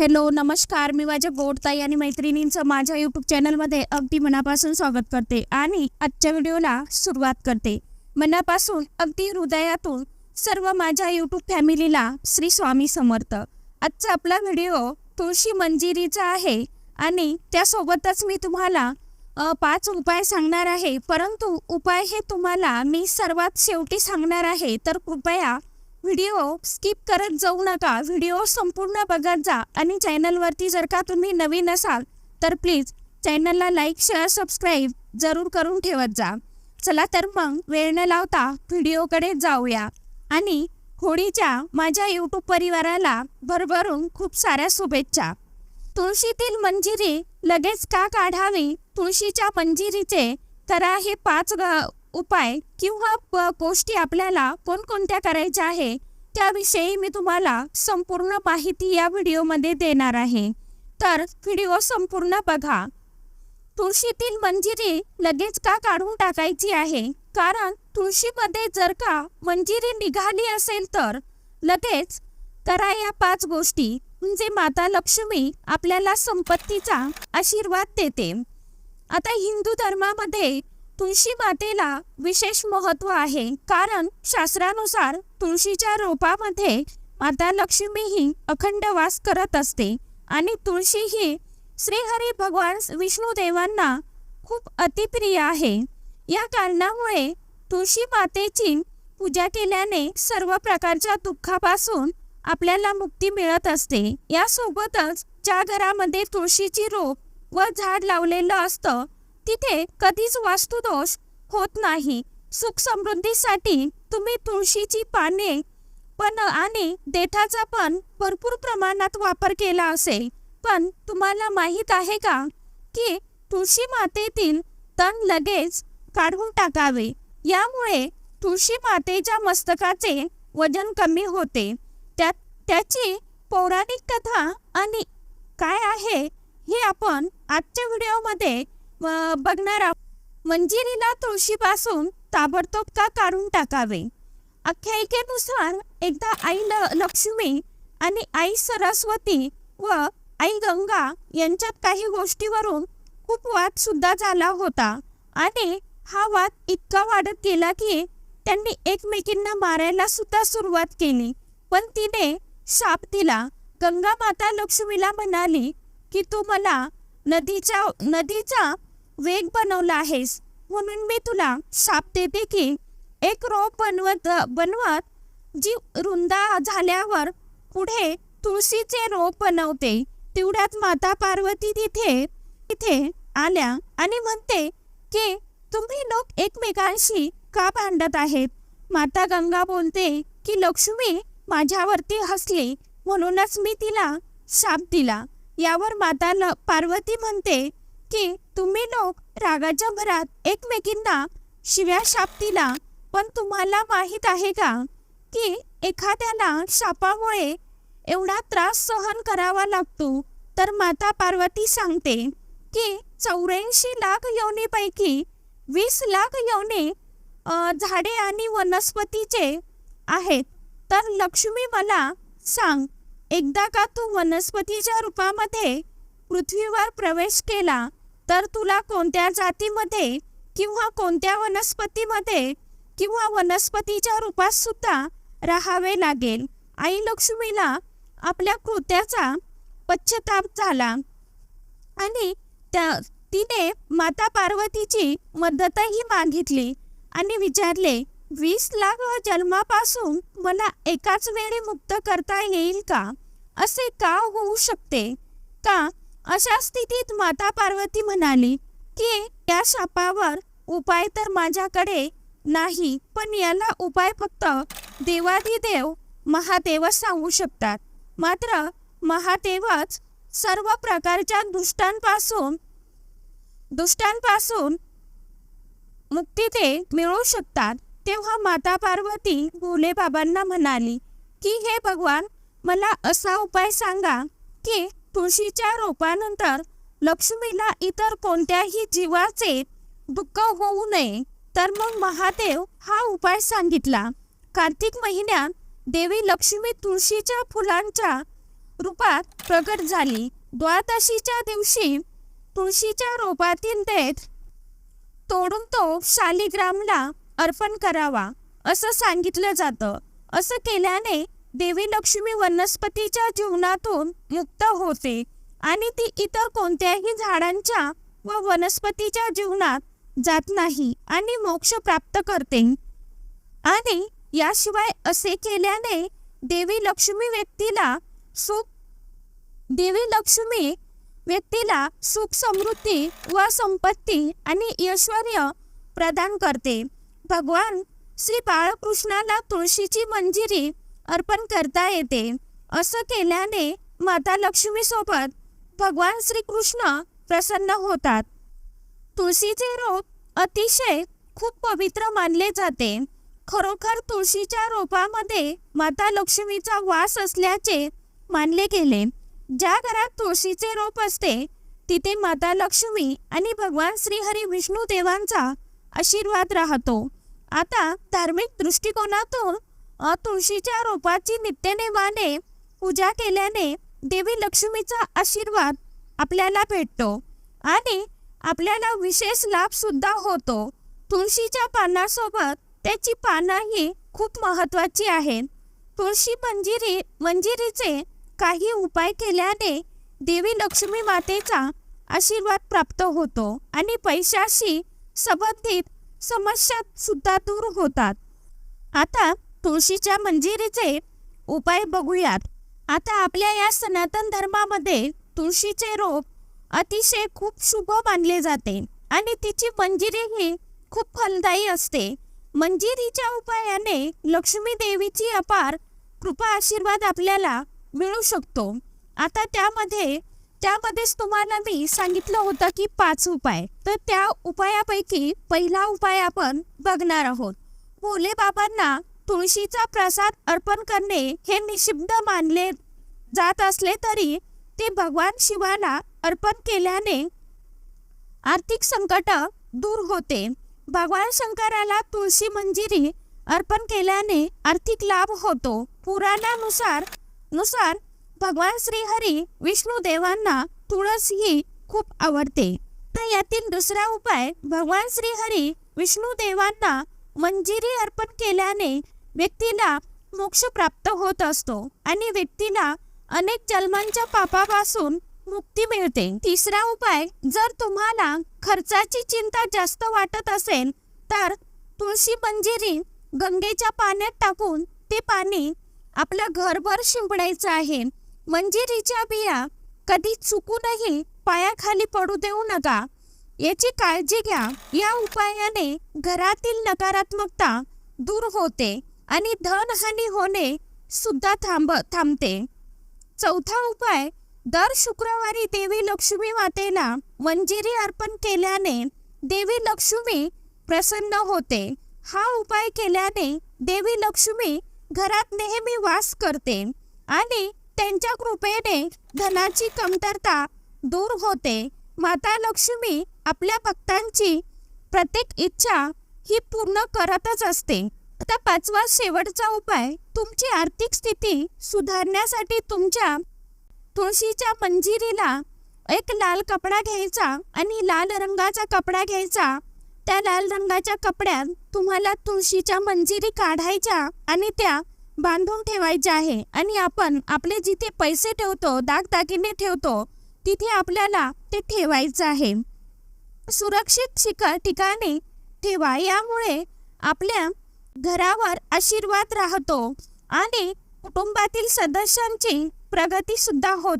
Hello नमस्कार. मी माझ्या गोडताई आणि मैत्रिणींचं माझ्या यूट्यूब चॅनलमध्ये अगदी मनापासून स्वागत करते आणि आजच्या व्हिडिओला सुरुवात करते. मनापासून अगदी हृदयातून सर्व माझ्या यूट्यूब फॅमिलीला श्री स्वामी समर्थ. आजचा आपला व्हिडिओ तुळशी मंजिरीचा आहे आणि त्यासोबतच मी तुम्हाला पाच उपाय सांगणार आहे. परंतु उपाय हे तुम्हाला मी सर्वात शेवटी सांगणार आहे. तर कृपया व्हिडिओ स्किप करत जाऊ नका. व्हिडिओ संपूर्ण बघत जा आणि चॅनलवरती जर का तुम्ही नवीन असाल तर प्लीज चॅनलला लाईक शेअर सबस्क्राईब जरूर करून ठेवत जा. चला तर मग वेळ न लावता व्हिडिओकडे जाऊया. आणि होळीच्या माझ्या यूट्यूब परिवाराला भरभरून खूप साऱ्या शुभेच्छा. तुळशीतील मंजिरी लगेच का काढावी? तुळशीच्या मंजिरीचे करा हे पाच ग- उपाय किंवा गोष्टी आपल्याला कोणकोणत्या करायच्या आहे त्याविषयी मी तुम्हाला संपूर्ण माहिती या व्हिडिओमध्ये देणार आहे. तर व्हिडिओ संपूर्ण बघा. तुळशीतील मंजिरी लगेच का काढून टाकायची आहे? कारण तुळशीमध्ये जर का मंजिरी निघाली असेल तर लगेच करा या पाच गोष्टी. म्हणजे माता लक्ष्मी आपल्याला संपत्तीचा आशीर्वाद देते. आता हिंदू धर्मामध्ये तुळशी मातेला विशेष महत्त्व आहे. कारण शास्त्रानुसार तुळशीच्या रोपामध्ये माता लक्ष्मी ही अखंड वास करत असते आणि तुळशी ही श्रीहरी भगवान विष्णू देवांना खूप अतिप्रिय आहे. या कारणामुळे तुळशी मातेची पूजा केल्याने सर्व प्रकारच्या दुःखापासून आपल्याला मुक्ती मिळत असते. यासोबतच ज्या घरामध्ये तुळशीची रोप व झाड लावलेलं असतं तिथे कधीच वास्तुदोष होत नाही. सुख समृद्धीसाठी तुम्ही तुळशीची पाने पण आणि देठाचा पण भरपूर प्रमाणात वापर केला असेल. पण तुम्हाला माहीत आहे का की तुळशी मातेतील तण लगेच काढून टाकावे. यामुळे तुळशी मातेच्या मस्तकाचे वजन कमी होते. त्या त्याची पौराणिक कथा आणि काय आहे हे आपण आजच्या व्हिडिओमध्ये बघणार आहोत मंजिरीला तुळशीपासून ताबडतोब का काढून टाकावे? आख्यायिकेनुसार एकदा आई ल लक्ष्मी आणि आई सरस्वती व आई गंगा यांच्यात काही गोष्टीवरून खूप वाद सुद्धा झाला होता. आणि हा वाद इतका वाढत गेला की त्यांनी एकमेकींना मारायला सुद्धा सुरुवात केली. पण तिने शाप दिला. गंगा माता लक्ष्मीला म्हणाली की तू मला नदीच्या नदीचा वेग बनवला आहेस. म्हणून मी तुला शाप देते की एक रोप बनवत बनवत जी रुंदा झाल्यावर पुढे तुळशीचे रोप बनवते. तेवढ्यात माता पार्वती तिथे तिथे आल्या आणि म्हणते की तुम्ही लोक एकमेकांशी का भांडत आहेत? माता गंगा बोलते की लक्ष्मी माझ्यावरती हसली म्हणूनच मी तिला शाप दिला. यावर माता ल पार्वती म्हणते की तुम्ही लोक रागाच्या भरात एकमेकींना शिव्या शाप दिला पण तुम्हाला माहीत आहे का की एखाद्याला शापामुळे एवढा त्रास सहन करावा लागतो? तर माता पार्वती सांगते की चौऱ्याऐंशी लाख योनीपैकी वीस लाख योनी झाडे आणि वनस्पतीचे आहेत. तर लक्ष्मी मला सांग एकदा का तू वनस्पतीच्या रूपामध्ये पृथ्वीवर प्रवेश केला तर तुला कोणत्या जातीमध्ये किंवा कोणत्या वनस्पतीमध्ये किंवा वनस्पतीच्या रूपात सुद्धा राहावे लागेल? आई लक्ष्मीला आपल्या कृत्याचा पश्चाताप झाला. आणि त्या तिने माता पार्वतीची मदतही मागितली आणि विचारले वीस लाख जन्मापासून मला एकाच वेळी मुक्त करता येईल का? असे का होऊ शकते? का अशा स्थितीत माता पार्वती म्हणाली की या शापावर उपाय तर माझ्याकडे नाही पण याला उपाय फक्त देवाधिदेव महादेवच सांगू शकतात. मात्र महादेवच सर्व प्रकारच्या दुष्टांपासून दुष्टांपासून मुक्ती ते मिळू शकतात. तेव्हा माता पार्वती भोले बाबांना म्हणाली की हे भगवान मला असा उपाय सांगा की तुळशीच्या रोपानंतर लक्ष्मीला इतर कोणत्याही जीवाचे दुःख होऊ नये तर मग महादेव हा उपाय सांगितला. कार्तिक महिन्यात देवी लक्ष्मी तुळशीच्या फुलांच्या रूपात प्रकट झाली. द्वादशीच्या दिवशी तुळशीच्या रोपातील देठ तोडून तो शालिग्रामला अर्पण करावा असं सांगितलं जातं. असं केल्याने देवी लक्ष्मी वनस्पतीच्या जीवनातून मुक्त होते आणि ती इतर कोणत्याही झाडांच्या व वनस्पतीच्या जीवनात जात नाही आणि मोक्ष प्राप्त करते. आणि याशिवाय असे केल्याने देवी लक्ष्मी व्यक्तीला सुख देवी लक्ष्मी व्यक्तीला सुख समृद्धी व संपत्ती आणि ऐश्वर प्रदान करते. भगवान श्री बाळकृष्णाला तुळशीची मंजिरी अर्पण करता येते. असं केल्याने माता लक्ष्मीसोबत भगवान श्रीकृष्ण प्रसन्न होतात. तुळशीचे रोप अतिशय खूप पवित्र मानले जाते. खरोखर तुळशीच्या रोपामध्ये माता लक्ष्मीचा वास असल्याचे मानले गेले. ज्या घरात तुळशीचे रोप असते तिथे माता लक्ष्मी आणि भगवान श्रीहरी विष्णू देवांचा आशीर्वाद राहतो. आता धार्मिक दृष्टिकोनातून तुळशीच्या रोपाची नित्यनेमाने पूजा केल्याने देवी लक्ष्मीचा आशीर्वाद आपल्याला भेटतो आणि आपल्याला विशेष लाभ सुद्धा होतो. तुळशीच्या पानासोबत त्याची पानंही खूप महत्वाची आहेत तुळशी मंजिरी मंजिरीचे काही उपाय केल्याने देवी लक्ष्मी मातेचा आशीर्वाद प्राप्त होतो आणि पैशाशी संबंधित समस्या सुद्धा दूर होतात. आता तुळशीच्या मंजिरीचे उपाय बघूयात. आता आपल्या या सनातन धर्मामध्ये तुळशीचे रोप अतिशय खूप शुभ मानले जाते आणि तिची मंजिरी ही खूप फलदायी असते. मंजिरीच्या उपायाने लक्ष्मी देवीची अपार कृपा आशीर्वाद आपल्याला मिळू शकतो. आता त्यामध्ये त्यामध्येच तुम्हाला मी सांगितलं होतं की पाच उपाय. तर त्या उपायापैकी पहिला उपाय आपण बघणार आहोत. भोले बाबांना तुळशीचा प्रसाद अर्पण करणे हे निषिद्ध मानले जात असले तरी ते भगवान शिवाला अर्पण केल्याने आर्थिक संकट दूर होते. भगवान शंकराला तुळशी मंजिरी अर्पण केल्याने आर्थिक लाभ होतो. पुराणानुसार नुसार भगवान श्रीहरी विष्णू देवांना तुळस ही खूप आवडते. तर यातील दुसरा उपाय भगवान श्रीहरी विष्णू देवांना मंजिरी अर्पण केल्याने व्यक्तीला मोक्ष प्राप्त होत असतो आणि व्यक्तीला अनेक जन्मांच्या पापापासून मुक्ती मिळते. तिसरा उपाय जर तुम्हाला खर्चाची चिंता जास्त वाटत असेल तर तुळशी मंजिरी गंगेच्या पाण्यात टाकून ते पाणी आपलं घरभर शिंपडायचं आहे. मंजिरीच्या बिया कधी चुकूनही पायाखाली पडू देऊ नका. याची काळजी घ्या. या उपायाने घरातील नकारात्मकता दूर होते. आणि धनहानी होणे सुद्धा थांब थांबते. चौथा उपाय दर शुक्रवारी देवी लक्ष्मी मातेला मंजिरी अर्पण केल्याने देवी लक्ष्मी प्रसन्न होते. हा उपाय केल्याने देवी लक्ष्मी घरात नेहमी वास करते आणि त्यांच्या कृपेने धनाची कमतरता दूर होते. माता लक्ष्मी आपल्या भक्तांची प्रत्येक इच्छा ही पूर्ण करतच असते. आता पाचवा शेवटचा उपाय तुमची आर्थिक स्थिती सुधारण्यासाठी तुमच्या तुळशीच्या मंजिरीला एक लाल कपडा घ्यायचा आणि लाल रंगाचा कपडा घ्यायचा. त्या लाल रंगाच्या कपड्यात तुम्हाला तुळशीच्या मंजिरी काढायच्या आणि त्या बांधून ठेवायच्या आहे. आणि आपण आपले जिथे पैसे ठेवतो दागदागिने ठेवतो तिथे आपल्याला ते ठेवायचं आहे. सुरक्षित शिखर ठिकाणी ठेवा. यामुळे आपल्या घरावर आशीर्वाद राहतो आणि कुटुंबातील सदस्यांची प्रगती सुद्धा होते.